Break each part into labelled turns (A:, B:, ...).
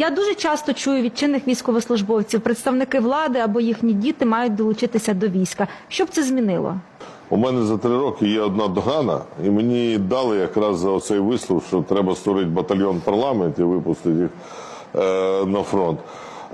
A: Я дуже часто чую від чинних військовослужбовців, представники влади або їхні діти мають долучитися до війська. Що б це змінило?
B: У мене за три роки є одна догана, і мені дали якраз за оцей вислов, що треба створити батальйон парламент і випустити їх е, на фронт.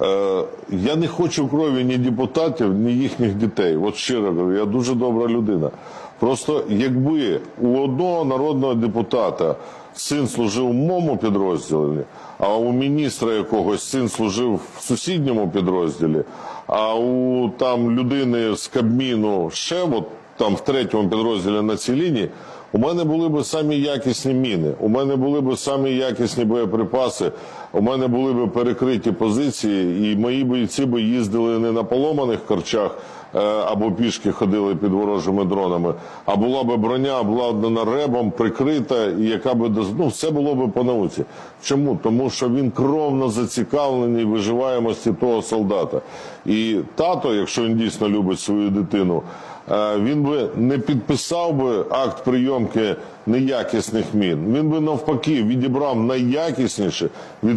B: Е, я не хочу крові ні депутатів, ні їхніх дітей. От щиро кажу, я дуже добра людина. Просто якби у одного народного депутата син служив у моєму підрозділі, а у міністра якогось син служив в сусідньому підрозділі, а у там людини з Кабміну ще от там в третьому підрозділі на цій лінії, у мене були б самі якісні міни, у мене були б самі якісні боєприпаси, у мене були б перекриті позиції, і мої бійці б їздили не на поломаних корчах е, або пішки ходили під ворожими дронами, а була б броня обладнана ребом, прикрита, і яка би ну, все було б по науці. Чому? Тому що він кровно зацікавлений виживаємості того солдата. І тато, якщо він дійсно любить свою дитину, е, він би не підписав би акт прийомки неякісних мін. Він би навпаки відібрав найякісніше,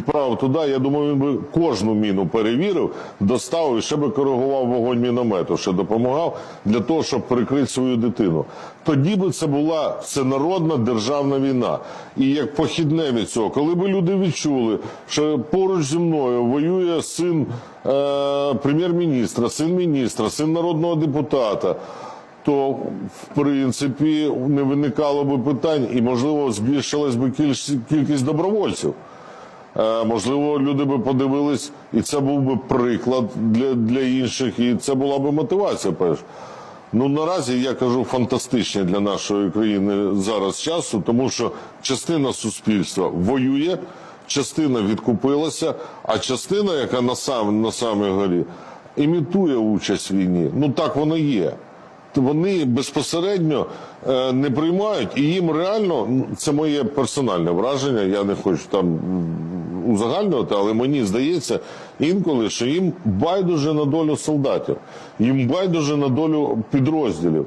B: відправив туди. Я думаю, він би кожну міну перевірив, доставив і ще би коригував вогонь міномету, що допомагав для того, щоб прикрити свою дитину. Тоді би це була всенародна державна війна. І як похідне від цього, коли би люди відчули, що поруч зі мною воює син е, прем'єр-міністра, син міністра, син народного депутата то в принципі не виникало би питань, і можливо збільшилась би кількість добровольців. Е, можливо, люди би подивились, і це був би приклад для, для інших, і це була би мотивація. Перш. Ну наразі я кажу фантастичні для нашої країни зараз часу, тому що частина суспільства воює, частина відкупилася, а частина, яка на сам на самій горі, імітує участь в війні. Ну так воно є вони безпосередньо е, не приймають, і їм реально ну, це моє персональне враження. Я не хочу там узагальнювати, але мені здається інколи, що їм байдуже на долю солдатів, їм байдуже на долю підрозділів.